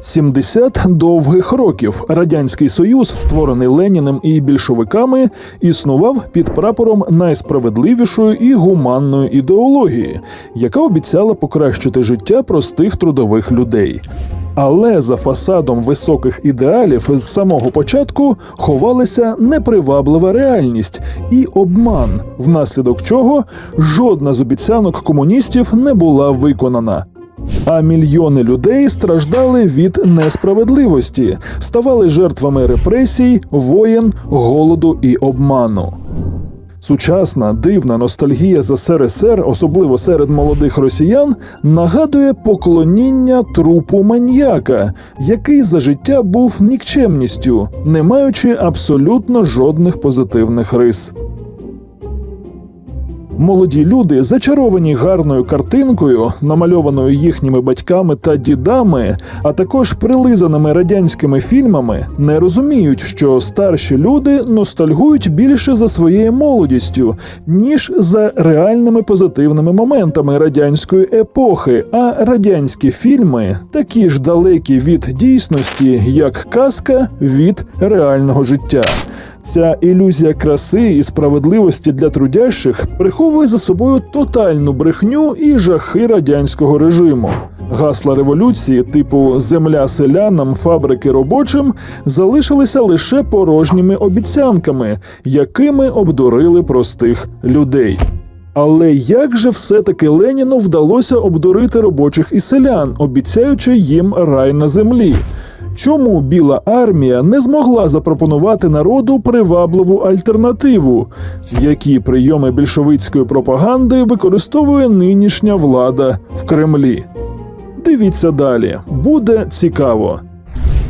70 довгих років радянський союз, створений Леніним і більшовиками, існував під прапором найсправедливішої і гуманної ідеології, яка обіцяла покращити життя простих трудових людей. Але за фасадом високих ідеалів з самого початку ховалася неприваблива реальність і обман, внаслідок чого жодна з обіцянок комуністів не була виконана. А мільйони людей страждали від несправедливості, ставали жертвами репресій, воєн, голоду і обману. Сучасна дивна ностальгія за СРСР, особливо серед молодих росіян, нагадує поклоніння трупу маньяка, який за життя був нікчемністю, не маючи абсолютно жодних позитивних рис. Молоді люди, зачаровані гарною картинкою, намальованою їхніми батьками та дідами, а також прилизаними радянськими фільмами, не розуміють, що старші люди ностальгують більше за своєю молодістю, ніж за реальними позитивними моментами радянської епохи. А радянські фільми такі ж далекі від дійсності, як казка від реального життя. Ця ілюзія краси і справедливості для трудящих приховує за собою тотальну брехню і жахи радянського режиму. Гасла революції, типу земля селянам, фабрики робочим, залишилися лише порожніми обіцянками, якими обдурили простих людей. Але як же все-таки Леніну вдалося обдурити робочих і селян, обіцяючи їм рай на землі? Чому Біла армія не змогла запропонувати народу привабливу альтернативу? Які прийоми більшовицької пропаганди використовує нинішня влада в Кремлі? Дивіться далі, буде цікаво.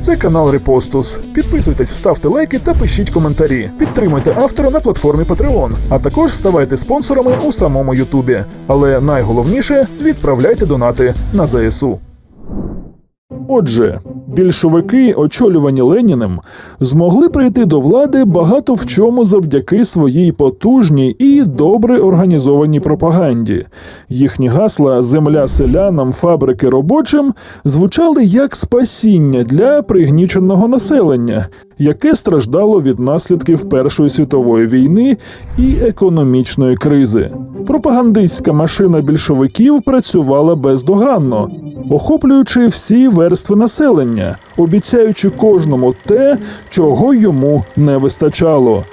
Це канал Репостус. Підписуйтесь, ставте лайки та пишіть коментарі. Підтримуйте автора на платформі Patreon, а також ставайте спонсорами у самому Ютубі. Але найголовніше відправляйте донати на ЗСУ. Отже, більшовики, очолювані Леніним, змогли прийти до влади багато в чому завдяки своїй потужній і добре організованій пропаганді. Їхні гасла Земля селянам, фабрики робочим звучали як спасіння для пригніченого населення, яке страждало від наслідків Першої світової війни і економічної кризи. Пропагандистська машина більшовиків працювала бездоганно, охоплюючи всі верстви населення, обіцяючи кожному те, чого йому не вистачало.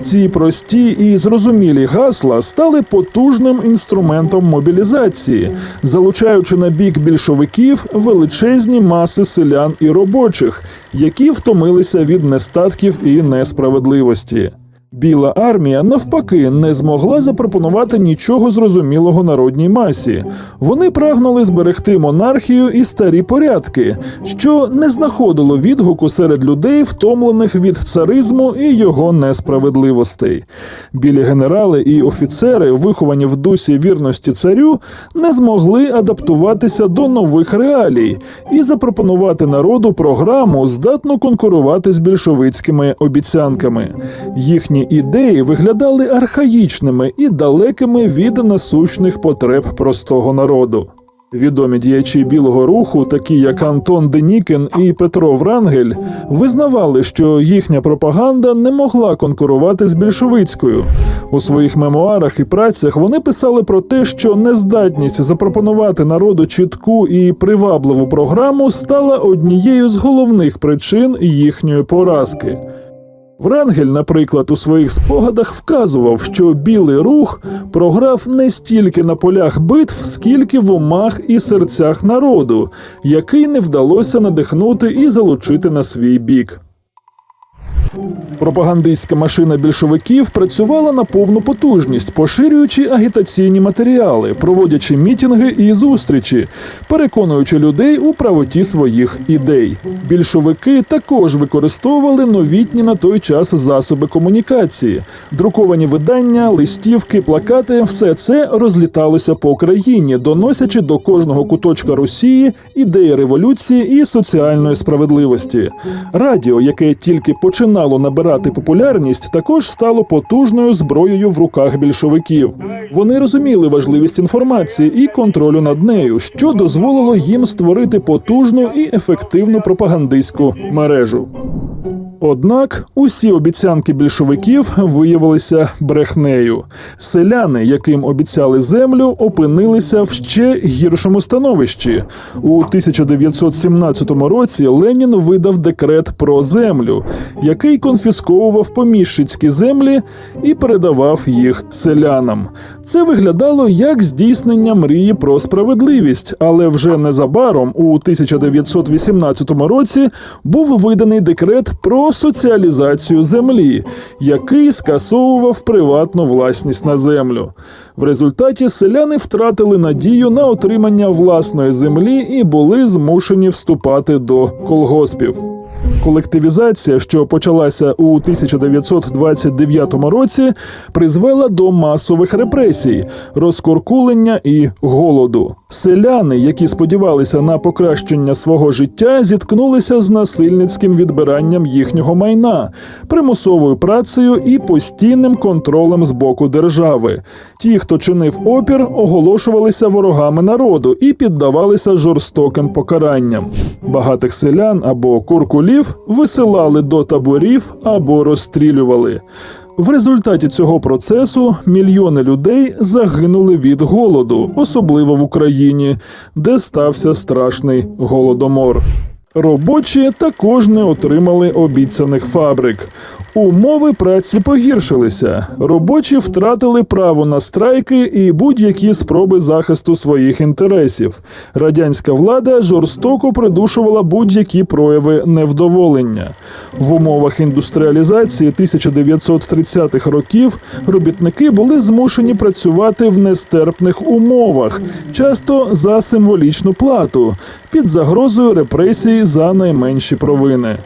Ці прості і зрозумілі гасла стали потужним інструментом мобілізації, залучаючи на бік більшовиків величезні маси селян і робочих, які втомилися від нестатків і несправедливості. Біла армія навпаки не змогла запропонувати нічого зрозумілого народній масі. Вони прагнули зберегти монархію і старі порядки, що не знаходило відгуку серед людей, втомлених від царизму і його несправедливостей. Білі генерали і офіцери, виховані в дусі вірності царю, не змогли адаптуватися до нових реалій і запропонувати народу програму, здатну конкурувати з більшовицькими обіцянками. Їхні ідеї виглядали архаїчними і далекими від насущних потреб простого народу. Відомі діячі білого руху, такі як Антон Денікін і Петро Врангель, визнавали, що їхня пропаганда не могла конкурувати з більшовицькою. У своїх мемуарах і працях вони писали про те, що нездатність запропонувати народу чітку і привабливу програму стала однією з головних причин їхньої поразки. Врангель, наприклад, у своїх спогадах вказував, що білий рух програв не стільки на полях битв, скільки в умах і серцях народу, який не вдалося надихнути і залучити на свій бік. Пропагандистська машина більшовиків працювала на повну потужність, поширюючи агітаційні матеріали, проводячи мітинги і зустрічі, переконуючи людей у правоті своїх ідей. Більшовики також використовували новітні на той час засоби комунікації, друковані видання, листівки, плакати все це розліталося по країні, доносячи до кожного куточка Росії ідеї революції і соціальної справедливості. Радіо, яке тільки починало починало набирати популярність, також стало потужною зброєю в руках більшовиків. Вони розуміли важливість інформації і контролю над нею, що дозволило їм створити потужну і ефективну пропагандистську мережу. Однак усі обіцянки більшовиків виявилися брехнею. Селяни, яким обіцяли землю, опинилися в ще гіршому становищі. У 1917 році Ленін видав декрет про землю, який конфісковував поміщицькі землі і передавав їх селянам. Це виглядало як здійснення мрії про справедливість, але вже незабаром, у 1918 році, був виданий декрет про соціалізацію землі, який скасовував приватну власність на землю. В результаті селяни втратили надію на отримання власної землі і були змушені вступати до колгоспів. Колективізація, що почалася у 1929 році, призвела до масових репресій, розкуркулення і голоду. Селяни, які сподівалися на покращення свого життя, зіткнулися з насильницьким відбиранням їхнього майна, примусовою працею і постійним контролем з боку держави. Ті, хто чинив опір, оголошувалися ворогами народу і піддавалися жорстоким покаранням. Багатих селян або куркулів висилали до таборів або розстрілювали. В результаті цього процесу мільйони людей загинули від голоду, особливо в Україні, де стався страшний голодомор. Робочі також не отримали обіцяних фабрик. Умови праці погіршилися. Робочі втратили право на страйки і будь-які спроби захисту своїх інтересів. Радянська влада жорстоко придушувала будь-які прояви невдоволення. В умовах індустріалізації 1930-х років робітники були змушені працювати в нестерпних умовах, часто за символічну плату, під загрозою репресій за найменші провини.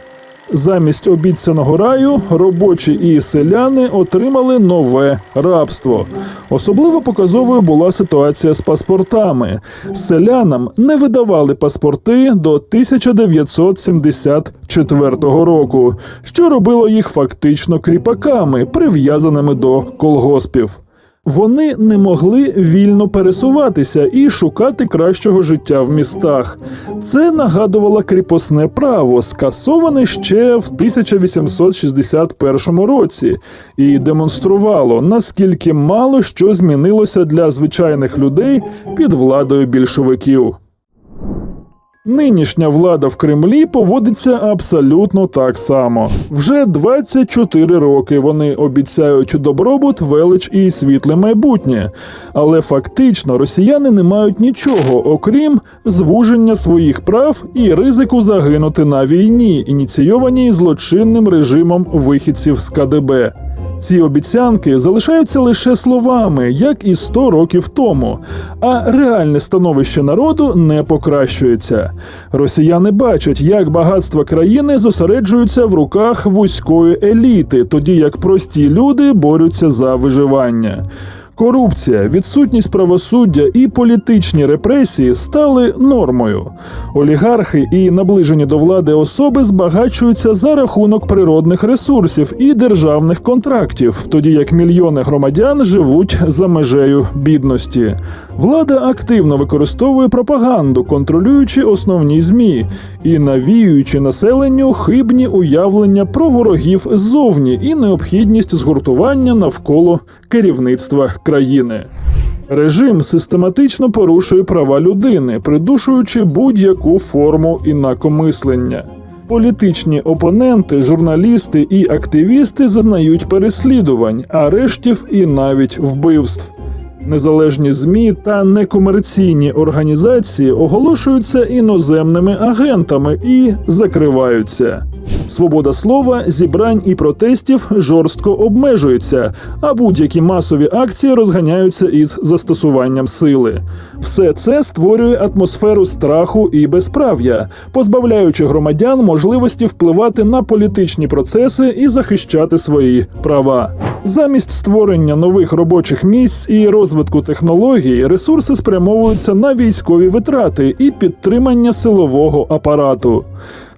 Замість обіцяного раю робочі і селяни отримали нове рабство. Особливо показовою була ситуація з паспортами. Селянам не видавали паспорти до 1974 року, що робило їх фактично кріпаками, прив'язаними до колгоспів. Вони не могли вільно пересуватися і шукати кращого життя в містах. Це нагадувало кріпосне право, скасоване ще в 1861 році, і демонструвало, наскільки мало що змінилося для звичайних людей під владою більшовиків. Нинішня влада в Кремлі поводиться абсолютно так само. Вже 24 роки вони обіцяють добробут, велич і світле майбутнє. Але фактично росіяни не мають нічого, окрім звуження своїх прав і ризику загинути на війні, ініційованій злочинним режимом вихідців з КДБ. Ці обіцянки залишаються лише словами, як і 100 років тому, а реальне становище народу не покращується. Росіяни бачать, як багатства країни зосереджуються в руках вузької еліти, тоді як прості люди борються за виживання. Корупція, відсутність правосуддя і політичні репресії стали нормою. Олігархи і наближені до влади особи збагачуються за рахунок природних ресурсів і державних контрактів, тоді як мільйони громадян живуть за межею бідності. Влада активно використовує пропаганду, контролюючи основні змі і навіюючи населенню хибні уявлення про ворогів ззовні і необхідність згуртування навколо керівництва країни. Режим систематично порушує права людини, придушуючи будь-яку форму інакомислення. Політичні опоненти, журналісти і активісти зазнають переслідувань, арештів і навіть вбивств. Незалежні змі та некомерційні організації оголошуються іноземними агентами і закриваються. Свобода слова, зібрань і протестів жорстко обмежується, а будь-які масові акції розганяються із застосуванням сили. Все це створює атмосферу страху і безправ'я, позбавляючи громадян можливості впливати на політичні процеси і захищати свої права. Замість створення нових робочих місць і розвитку технологій ресурси спрямовуються на військові витрати і підтримання силового апарату.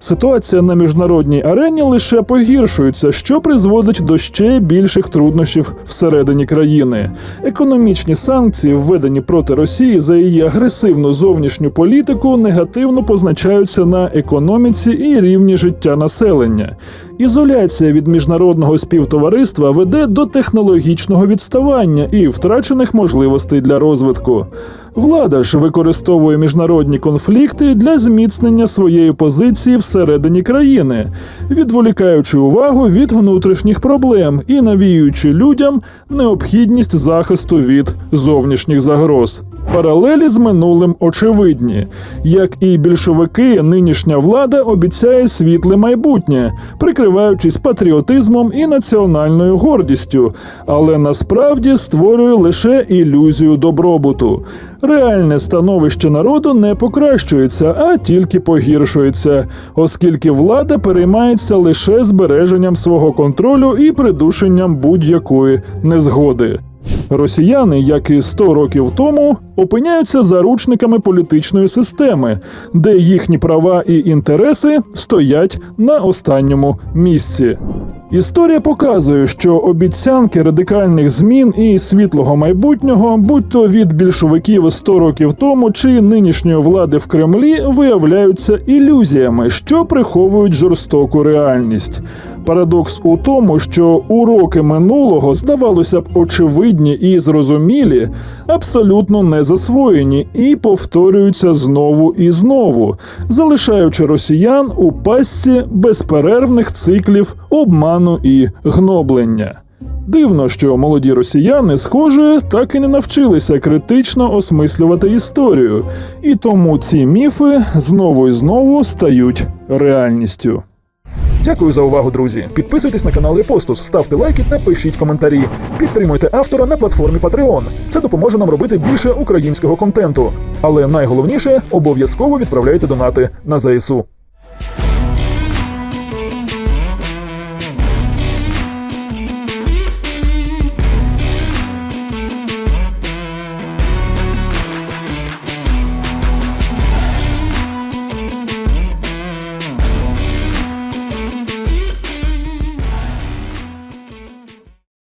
Ситуація на міжнародній арені лише погіршується, що призводить до ще більших труднощів всередині країни. Економічні санкції, введені проти Росії за її агресивну зовнішню політику, негативно позначаються на економіці і рівні життя населення. Ізоляція від міжнародного співтовариства веде до технологічного відставання і втрачених можливостей для розвитку. Влада ж використовує міжнародні конфлікти для зміцнення своєї позиції всередині країни, відволікаючи увагу від внутрішніх проблем і навіюючи людям необхідність захисту від зовнішніх загроз. Паралелі з минулим очевидні. Як і більшовики, нинішня влада обіцяє світле майбутнє, прикриваючись патріотизмом і національною гордістю, але насправді створює лише ілюзію добробуту. Реальне становище народу не покращується, а тільки погіршується, оскільки влада переймається лише збереженням свого контролю і придушенням будь-якої незгоди. Росіяни, як і 100 років тому, опиняються заручниками політичної системи, де їхні права і інтереси стоять на останньому місці. Історія показує, що обіцянки радикальних змін і світлого майбутнього, будь то від більшовиків 100 років тому чи нинішньої влади в Кремлі, виявляються ілюзіями, що приховують жорстоку реальність. Парадокс у тому, що уроки минулого здавалося б очевидні і зрозумілі, абсолютно не засвоєні і повторюються знову і знову, залишаючи росіян у пастці безперервних циклів обману і гноблення. Дивно, що молоді росіяни, схоже, так і не навчилися критично осмислювати історію, і тому ці міфи знову і знову стають реальністю. Дякую за увагу, друзі. Підписуйтесь на канал Репостус, ставте лайки та пишіть коментарі. Підтримуйте автора на платформі Patreon. Це допоможе нам робити більше українського контенту. Але найголовніше обов'язково відправляйте донати на ЗСУ.